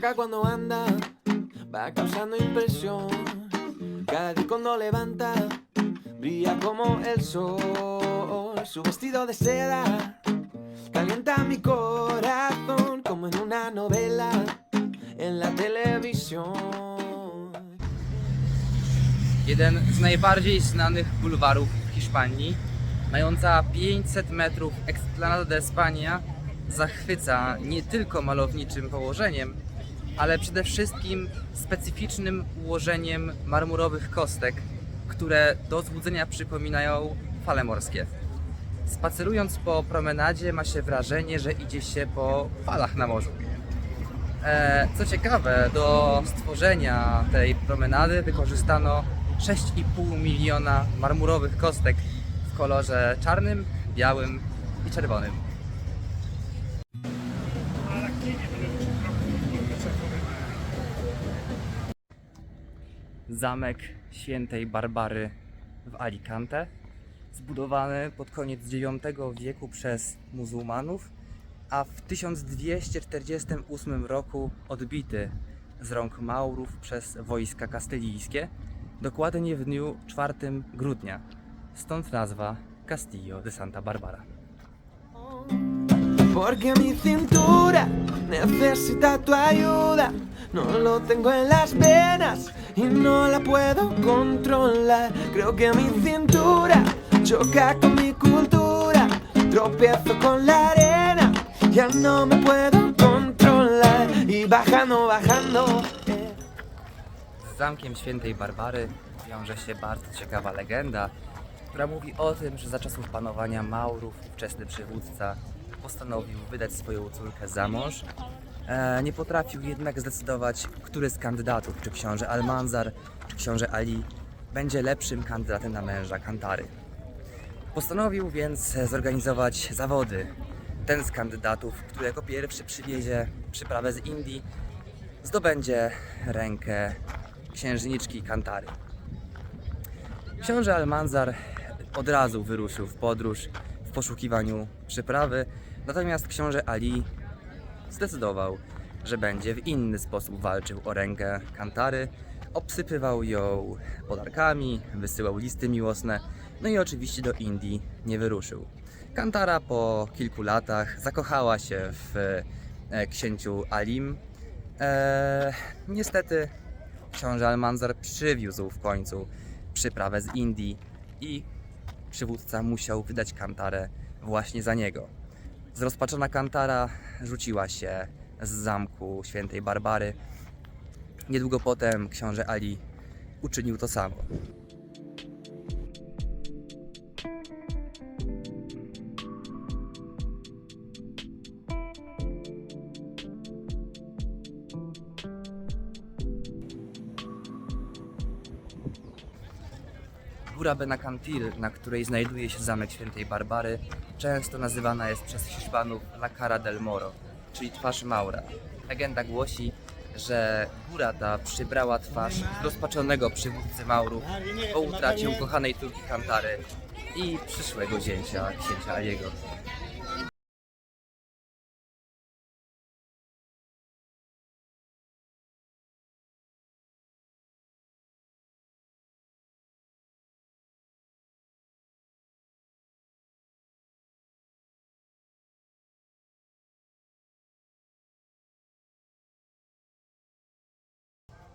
Destaca cuando anda, va causando impresión. Cada día cuando levanta, brilla como el sol. Su vestido de seda calienta mi corazón como en una novela en la televisión. Jeden z najbardziej znanych bulwarów w Hiszpanii, mająca 500 metrów Explanada de España, zachwyca nie tylko malowniczym położeniem, ale przede wszystkim specyficznym ułożeniem marmurowych kostek, które do złudzenia przypominają fale morskie. Spacerując po promenadzie ma się wrażenie, że idzie się po falach na morzu. E, Co ciekawe, do stworzenia tej promenady wykorzystano 6,5 miliona marmurowych kostek w kolorze czarnym, białym i czerwonym. Zamek świętej Barbary w Alicante, zbudowany pod koniec IX wieku przez muzułmanów, a w 1248 roku odbity z rąk Maurów przez wojska kastylijskie, dokładnie w dniu 4 grudnia. Stąd nazwa Castillo de Santa Barbara. Porque mi cintura necesita tu ayuda. No lo tengo en las venas y no la puedo controlar. Creo que mi cintura choca con mi cultura. Tropiezo con la arena, ya no me puedo controlar. Y bajando, bajando. eh. Z zamkiem świętej Barbary wiąże się bardzo ciekawa legenda, która mówi o tym, że za czasów panowania Maurów ówczesny przywódca postanowił wydać swoją córkę za mąż. E, nie potrafił jednak zdecydować, który z kandydatów, czy książę Almanzar, czy książę Ali, będzie lepszym kandydatem na męża Kantary. Postanowił więc zorganizować zawody. Ten z kandydatów, który jako pierwszy przywiezie przyprawę z Indii, zdobędzie rękę księżniczki Kantary. Książę Almanzar od razu wyruszył w podróż w poszukiwaniu przyprawy, natomiast książę Ali zdecydował, że będzie w inny sposób walczył o rękę Kantary, obsypywał ją podarkami, wysyłał listy miłosne, no i oczywiście do Indii nie wyruszył. Kantara po kilku latach zakochała się w e, księciu Alim. E, niestety książę Almanzar przywiózł w końcu przyprawę z Indii i przywódca musiał wydać Kantarę właśnie za niego. Zrozpaczona Kantara rzuciła się z zamku świętej Barbary. Niedługo potem książę Ali uczynił to samo. Góra Benacantil, na której znajduje się zamek świętej Barbary, często nazywana jest przez Hiszpanów La Cara del Moro, czyli twarz Maura. Legenda głosi, że góra ta przybrała twarz rozpaczonego przywódcy Maurów po utracie ukochanej córki Kantary i przyszłego zięcia księcia Aliego.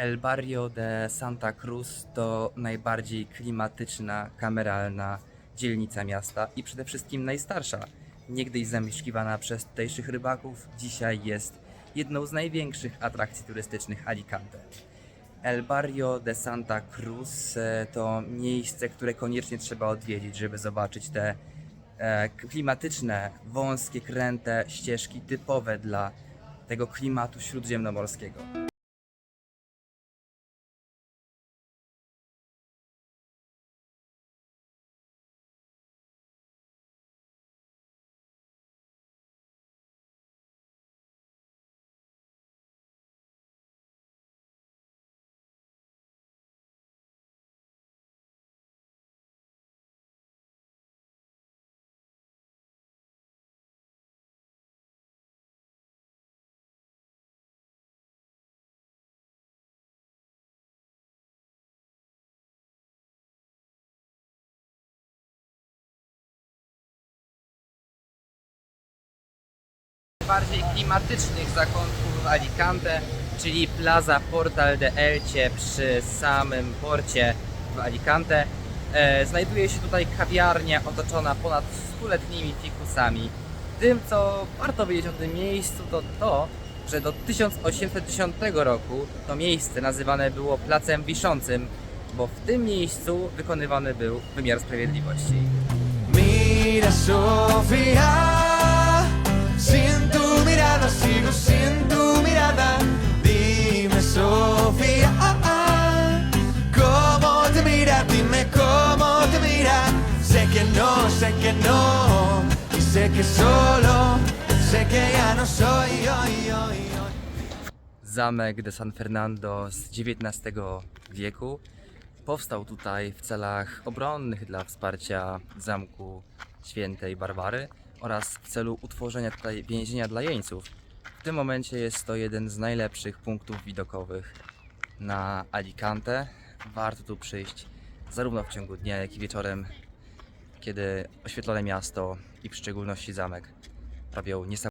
El Barrio de Santa Cruz to najbardziej klimatyczna, kameralna dzielnica miasta i przede wszystkim najstarsza. Niegdyś zamieszkiwana przez tutejszych rybaków, dzisiaj jest jedną z największych atrakcji turystycznych Alicante. El Barrio de Santa Cruz e, to miejsce, które koniecznie trzeba odwiedzić, żeby zobaczyć te e, klimatyczne, wąskie, kręte ścieżki typowe dla tego klimatu śródziemnomorskiego. Najbardziej klimatycznych zakątków Alicante, czyli Plaza Portal de Elche przy samym porcie w Alicante. E, znajduje się tutaj kawiarnia otoczona ponad stuletnimi fikusami. Tym, co warto wiedzieć o tym miejscu, to to, że do 1810 roku to miejsce nazywane było Placem Wiszącym, bo w tym miejscu wykonywany był wymiar sprawiedliwości. Mira, Sofía, sin sigo sin tu mirada. Dime, Sofía, cómo te mira, dime cómo te mira. Sé que no, sé que no, y sé que solo, sé que ya no soy hoy, hoy, hoy. Zamek de San Fernando z XIX wieku powstał tutaj w celach obronnych dla wsparcia zamku świętej Barbary oraz w celu utworzenia tutaj więzienia dla jeńców. W tym momencie jest to jeden z najlepszych punktów widokowych na Alicante. Warto tu przyjść zarówno w ciągu dnia, jak i wieczorem, kiedy oświetlone miasto i w szczególności zamek robią niesamowite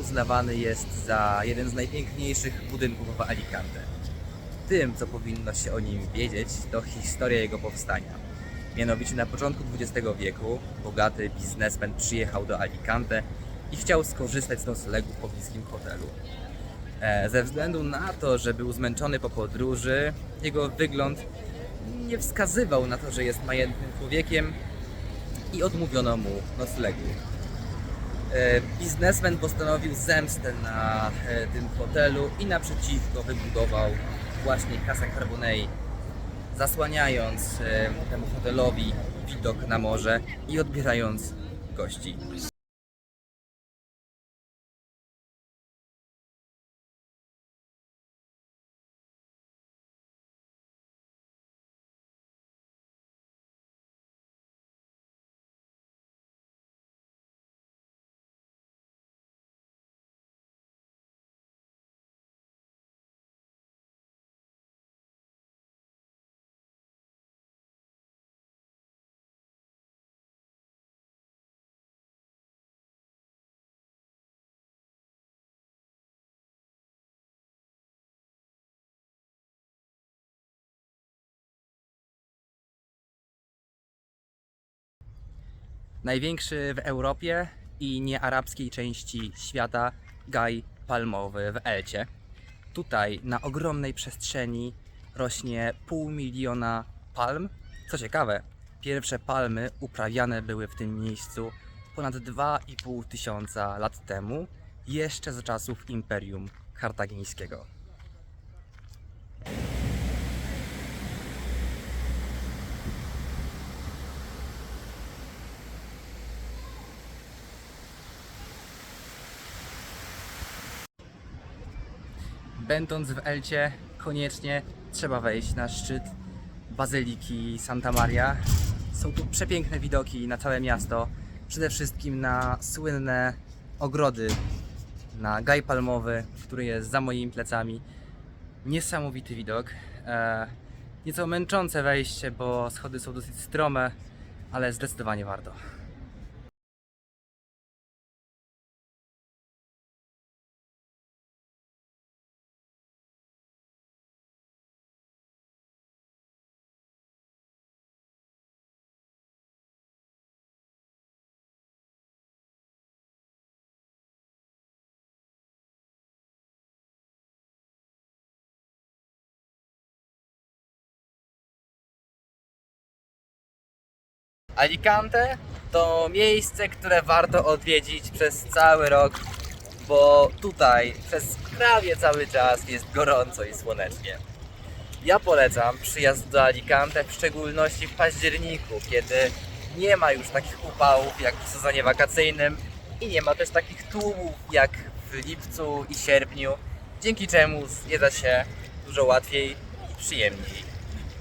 uznawany jest za jeden z najpiękniejszych budynków w Alicante. Tym, co powinno się o nim wiedzieć, to historia jego powstania. Mianowicie na początku XX wieku bogaty biznesmen przyjechał do Alicante i chciał skorzystać z noclegu w pobliskim hotelu. E, Ze względu na to, że był zmęczony po podróży, jego wygląd nie wskazywał na to, że jest majętnym człowiekiem i odmówiono mu noclegu. E, Biznesmen postanowił zemstę na e, tym hotelu i naprzeciwko wybudował właśnie Casa Carbonei, zasłaniając e, temu hotelowi widok na morze i odbierając gości. Największy w Europie i niearabskiej części świata gaj palmowy w Elcie. Tutaj na ogromnej przestrzeni rośnie pół miliona palm. Co ciekawe, pierwsze palmy uprawiane były w tym miejscu ponad 2,5 tysiąca lat temu, jeszcze za czasów Imperium Kartagińskiego. Będąc w Elcie, koniecznie trzeba wejść na szczyt Bazyliki Santa Maria. Są tu przepiękne widoki na całe miasto, przede wszystkim na słynne ogrody, na gaj palmowy, który jest za moimi plecami. Niesamowity widok. E, nieco męczące wejście, bo schody są dosyć strome, ale zdecydowanie warto. Alicante to miejsce, które warto odwiedzić przez cały rok, bo tutaj przez prawie cały czas jest gorąco i słonecznie. Ja polecam przyjazd do Alicante, w szczególności w październiku, kiedy nie ma już takich upałów jak w sezonie wakacyjnym i nie ma też takich tłumów jak w lipcu i sierpniu, dzięki czemu zjedza się dużo łatwiej i przyjemniej.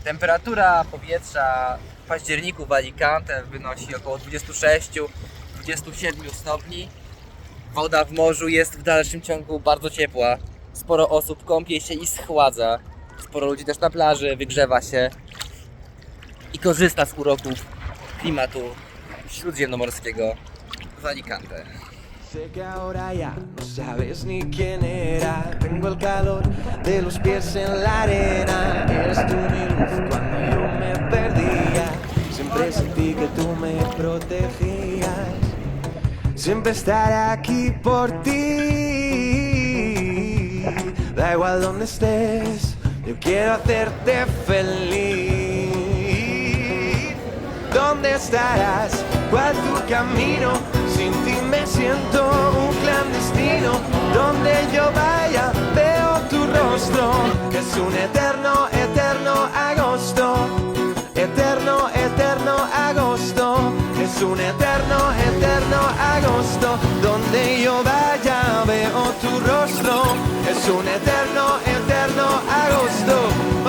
Temperatura powietrza październiku w Alicante wynosi około 26-27 stopni. Woda w morzu jest w dalszym ciągu bardzo ciepła. Sporo osób kąpie się i schładza. Sporo ludzi też na plaży wygrzewa się i korzysta z uroków klimatu śródziemnomorskiego w Alicante. Sé que ahora ya no sabes ni quién era. Tengo el calor de los pies en la arena. Eres tú mi luz cuando yo. Siempre sentí que tú me protegías. Siempre estaré aquí por ti. Da igual donde estés, yo quiero hacerte feliz. ¿Dónde estarás? ¿Cuál tu camino? Sin ti me siento un clandestino. Donde yo vaya veo tu rostro. Es un eterno, eterno agosto. Es un eterno, eterno agosto, donde yo vaya veo tu rostro. Es un eterno, eterno agosto.